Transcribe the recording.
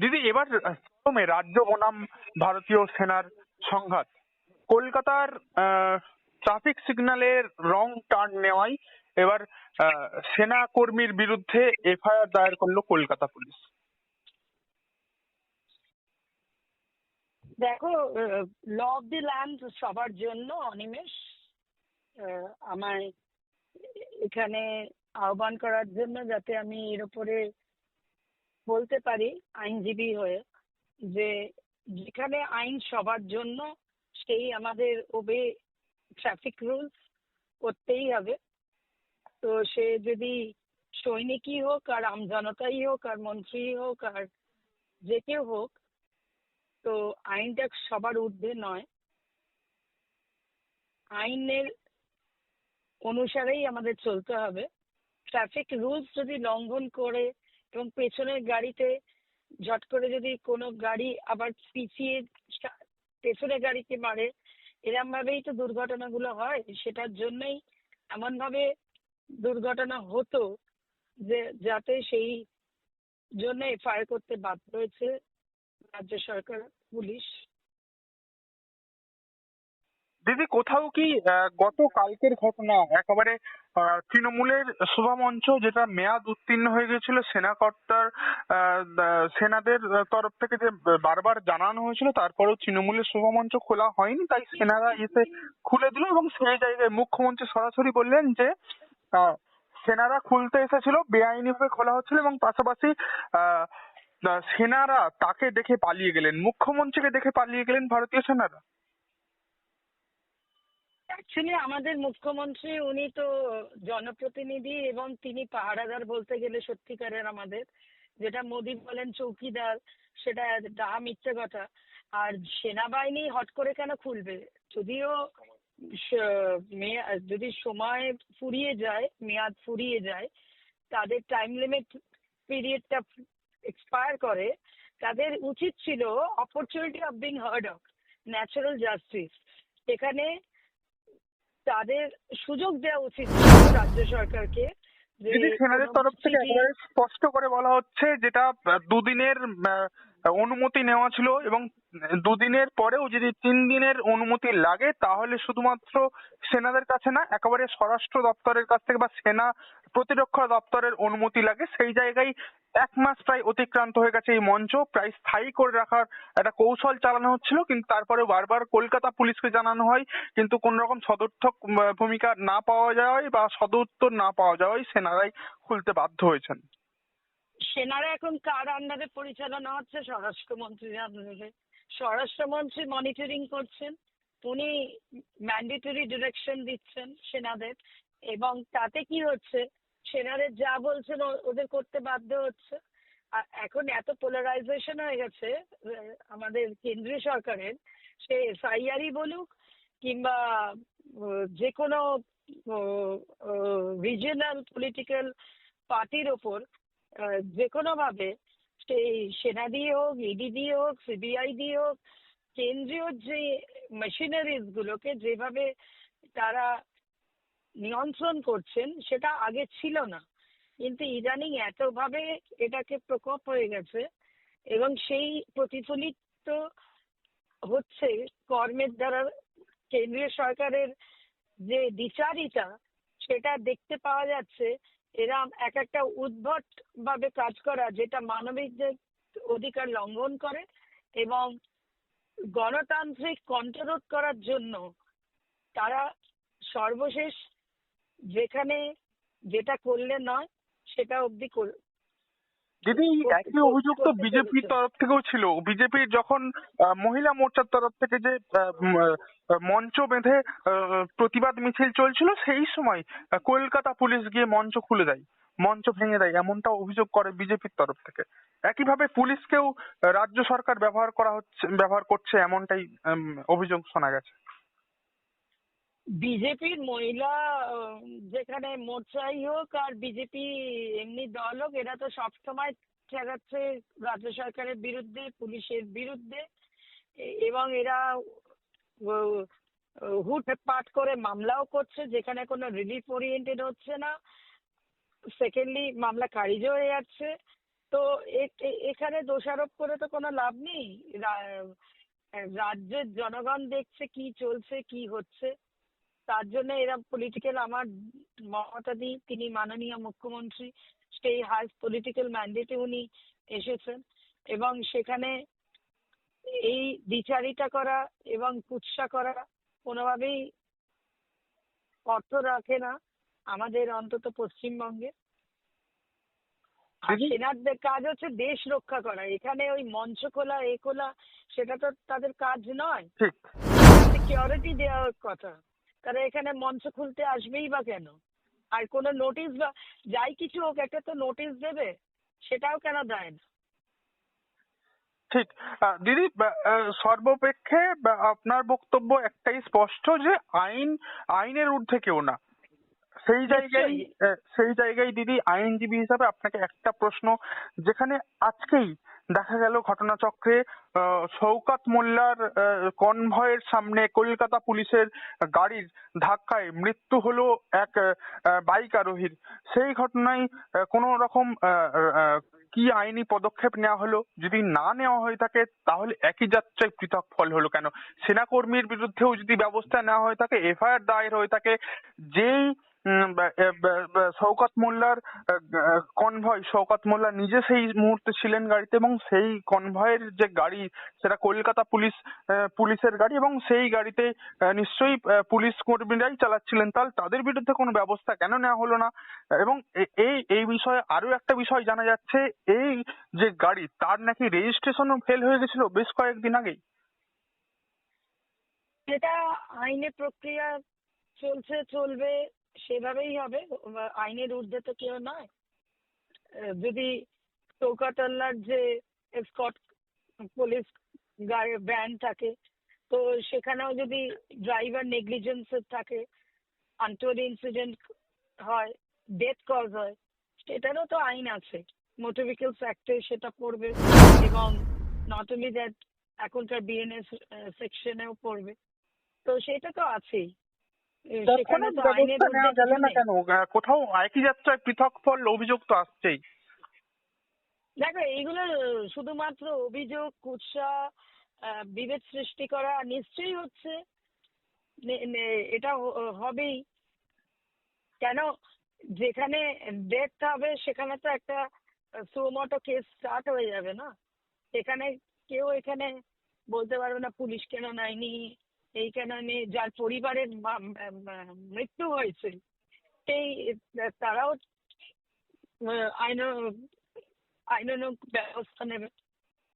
দিদি, এবার প্রথমে রাজ্য বনাম ভারতীয় সেনার সংঘাত। কলকাতার ট্রাফিক সিগন্যালের রং টার্ন নেওয়ায় এবার সেনা কর্মীর বিরুদ্ধে এফআইআর দায়ের করল কলকাতা পুলিশ। দেখো ল অফ দি ল্যান্ড সবার জন্য অনিমেষ। আমায় এখানে আহ্বান করার জন্য যাতে আমি এর উপরে বলতে পারি আইনজীবী হয়ে যে যেখানে আইন সবার জন্য সেই আমাদের ওবে ট্রাফিক রুলস করতেই হবে। তো সে যদি সৈনিকই হোক আর আমজনতাই হোক আর মন্ত্রী হোক আর যে কেউ হোক, তো আইনটা সবার ঊর্ধ্বে নয়। আইনের অনুসারেই আমাদের চলতে হবে। ট্রাফিক রুলস যদি লঙ্ঘন করে এবং পেছনের গাড়িতে ঝট করে যদি কোনো গাড়ি আবার পিছিয়ে পেছনের গাড়িকে মারে এরম ভাবেই তো দুর্ঘটনাগুলো হয়। সেটার জন্যই এমন ভাবে দুর্ঘটনা হতো যে, যাতে সেই জন্য এফআইআর করতে বাধ্য হয়েছে রাজ্য সরকার, পুলিশ। দিদি, কোথাও কি গত কালকের ঘটনা, একেবারে তৃণমূলের শোভামঞ্চ যেটা মেয়াদ উত্তীর্ণ হয়ে গেছিল, সেনাকর্তার সেনাদের তরফ থেকে যে বারবার জানানো হয়েছিল, তারপরেও তৃণমূলের শোভামঞ্চ খোলা হয়নি, তাই সেনারা এসে খুলে দিল এবং সেই জায়গায় মুখ্যমন্ত্রী সরাসরি বললেন যে সেনারা খুলতে এসেছিল, বেআইনিভাবে খোলা হচ্ছিল এবং পাশাপাশি সেনারা তাকে দেখে পালিয়ে গেলেন, মুখ্যমন্ত্রীকে দেখে পালিয়ে গেলেন ভারতীয় সেনারা। অ্যাকচুয়ালি আমাদের মুখ্যমন্ত্রী, উনি তো জনপ্রতিনিধি এবং তিনি পাহারাদার বলতে গেলে সত্যিকারের আমাদের। যেটা মোদি বলেন চৌকিদার, সেটা ডাহা মিথ্যে কথা। আর সেনাবাহিনী হট করে কেন খুলবে? যদিও যদি সময় ফুরিয়ে যায়, মেয়াদ ফুরিয়ে যায়, তাদের টাইম লিমিট পিরিয়ডটা এক্সপায়ার করে, তাদের উচিত ছিল opportunity of being heard of natural justice এখানে তাদের সুযোগ দেওয়া উচিত রাজ্য সরকারকে দিদি সেনাদের তরফ থেকে একেবারে স্পষ্ট করে বলা হচ্ছে যেটা দুদিনের অনুমতি নেওয়া ছিল এবং দুদিনের পরেও যদি তিন দিনের অনুমতি লাগে তাহলে শুধুমাত্র সেনাদের কাছে না একেবারে স্বরাষ্ট্র দপ্তরের কাছ থেকে বা সেনা প্রতিরক্ষা দপ্তরের অনুমতি লাগে। সেই জায়গায় এক মাস প্রায় অতিক্রান্ত হয়ে গেছে এই মঞ্চ। প্রায় স্থায়ী করে রাখার একটা কৌশল চালানো হচ্ছিল, কিন্তু তারপরে বারবার কলকাতা পুলিশকে জানানো হয়, কিন্তু কোন রকম সদর্থক ভূমিকা না পাওয়া যাওয়ায় বা সদুত্তর না পাওয়া যাওয়ায় সেনারাই খুলতে বাধ্য হয়েছেন। সেনারা এখন কার আন্ডারে পরিচালনা হচ্ছে? স্বরাষ্ট্রমন্ত্রীর আন্ডারে। স্বরাষ্ট্রমন্ত্রী মনিটরিং করছেন, উনি ম্যান্ডেটরি ডিরেকশন দিচ্ছেন সেনাদের, এবং তাতে কি হচ্ছে? সেনাদের যা বলছেন ওদের করতে বাধ্য হচ্ছে। আর এখন এত পোলারাইজেশন হয়ে গেছে আমাদের কেন্দ্রীয় সরকারের, সে এসআইআরই বলুক কিংবা যে কোনো রিজিয়নাল পলিটিক্যাল পার্টির ওপর যে কোনো ভাবে সেই সেনা দিয়ে হোক ইডি দিয়ে হোক সিবিআই দিয়ে হোক, কেন্দ্রীয় যে মেশিনারিজ গুলোকে যেভাবে তারা নিয়ন্ত্রণ করছেন সেটা আগে ছিল না। কিন্তু ইদানিং এতভাবে এটাকে প্রকোপ হয়ে গেছে এবং সেই প্রতিফলিত হচ্ছে কর্মের দ্বারা কেন্দ্রীয় সরকারের যে দ্বিচারিতা সেটা দেখতে পাওয়া যাচ্ছে এরা এক একটা উদ্ভট ভাবে কাজ করা যেটা মানবিকদের অধিকার লঙ্ঘন করে এবং গণতান্ত্রিক কণ্ঠরোধ করার জন্য তারা সর্বশেষ যেখানে যেটা করলে নয় সেটা অবধি কর- দিদি একই অভিযোগ তো বিজেপির তরফ থেকেও ছিল। বিজেপির যখন মহিলা মোর্চার তরফ থেকে যে মঞ্চ বেঁধে প্রতিবাদ মিছিল চলছিল সেই সময় কলকাতা পুলিশ গিয়ে মঞ্চ খুলে দেয়। মঞ্চ ভেঙে দেয় এমনটা অভিযোগ করে বিজেপির তরফ থেকে। একইভাবে পুলিশকেও রাজ্য সরকার ব্যবহার করা হচ্ছে ব্যবহার করছে এমনটাই অভিযোগ শোনা গেছে। বিজেপির মহিলা যেখানে মোর্চাই হোক আর বিজেপি এমনি দল হোক, এরা তো সবসময় চেঁচাচ্ছে রাজ্য সরকারের বিরুদ্ধে, পুলিশের বিরুদ্ধে। এবং এরা হুট পাট করে মামলাও করছে, যেখানে কোনো রিলিফ ওরিয়েন্টেড হচ্ছে না। সেকেন্ডলি মামলা খারিজও হয়ে যাচ্ছে। তো এখানে দোষারোপ করে তো কোনো লাভ নেই। রাজ্যের জনগণ দেখছে কি চলছে, কি হচ্ছে। তার জন্য এরা পলিটিক্যাল আমার মমতা মমতাদি তিনি মাননীয় মুখ্যমন্ত্রী সেই হাইস্ট পলিটিক্যাল ম্যান্ডেটে উনি এসেছেন এবং সেখানে এই দ্বিচারিতা করা এবং কুৎসা করা কোনোভাবেই অর্থ রাখে না আমাদের অন্তত পশ্চিমবঙ্গে। আর সেনাদের কাজ হচ্ছে দেশ রক্ষা করা। এখানে ওই মঞ্চ খোলা এ খোলা সেটা তো তাদের কাজ নয়। সিকিউরিটি দেওয়ার কথা। তারা এখানে মঞ্চ খুলতে আসবেই বা কেন? আর কোনো নোটিশ বা, যাই কিছু হোক, একটা তো নোটিশ দেবে, সেটাও কেন দেয় না? ঠিক। দিদি সর্বপেক্ষে আপনার বক্তব্য একটাই স্পষ্ট যে, আইন, আইনের ঊর্ধ্বে কেউ না। সেই জায়গায়। সেই জায়গায় দিদি আইনজীবী হিসাবে আপনাকে একটা প্রশ্ন যেখানে আজকেই দেখা গেল ঘটনাচক্রে আহ, শওকাত মোল্লার কনভয়ের সামনে কলকাতা পুলিশের গাড়ির ধাক্কায় মৃত্যু হলো এক বাইক আরোহীর। সেই ঘটনায় কোনো রকম কি আইনি পদক্ষেপ নেওয়া হলো? যদি না নেওয়া হয়ে থাকে তাহলে একই যাত্রায় পৃথক ফল হলো কেন? সেনাকর্মীর বিরুদ্ধেও যদি ব্যবস্থা নেওয়া হয়ে থাকে এফআইআর দায়ের হয়ে থাকে যেই শওকত মোল্লার কনভয়, শওকত মোল্লা নিজে সেই মুহূর্তে ছিলেন গাড়িতে এবং সেই কনভয়ের যে গাড়ি, সেটা কলকাতা পুলিশ পুলিশের গাড়ি এবং সেই গাড়িতে নিশ্চয়ই পুলিশ কর্মীরাই চালাচ্ছিলেন। তাহলে তাদের বিরুদ্ধে কোনো ব্যবস্থা কেন নেওয়া হলো না? এবং এই এই বিষয়ে আরও একটা বিষয় জানা যাচ্ছে, এই যে গাড়ি, তার নাকি রেজিস্ট্রেশনও ফেল হয়ে গেছিল বেশ কয়েকদিন আগেই। সেটা আইনের প্রক্রিয়া চলছে, চলবে সেভাবেই হবে। আইনের ঊর্ধ্বে তো কেউ নয়। যদি চৌকাতাল্লার যে স্কট, পুলিশ ব্যান থাকে, তো সেখানেও যদি ড্রাইভার নেগলিজেন্স থাকে আনটোয়ারি ইনসিডেন্ট হয়, ডেথ কজ হয়, সেটারও তো আইন আছে। মোটর ভেহিকলস অ্যাক্টে সেটা পড়বে এবং নট অনলি দ্যাট, এখনকার বিএনএস সেকশনেও পড়বে। তো সেটা তো আছেই। তৎক্ষণাৎ ব্যবস্থা নেওয়া গেল না কেন? কোথাও একই যাত্রায় পৃথক ফল অভিযোগ তো আসছেই। দেখো এইগুলো শুধুমাত্র অভিযোগ কুৎসা বিভেদ সৃষ্টি করা নিশ্চয়ই হচ্ছে। এটা হবেই। কেন? যেখানে ডেথ হবে সেখানে তো একটা সুমোটো কেস স্টার্ট হয়ে যাবে না? এখানে কেউ এখানে বলতে পারবে না পুলিশ কেন নেয়নি? এই কারণে যার পরিবারের মৃত্যু হয়েছে সেই তারাও আইন আইনানুগ ব্যবস্থা নেবে।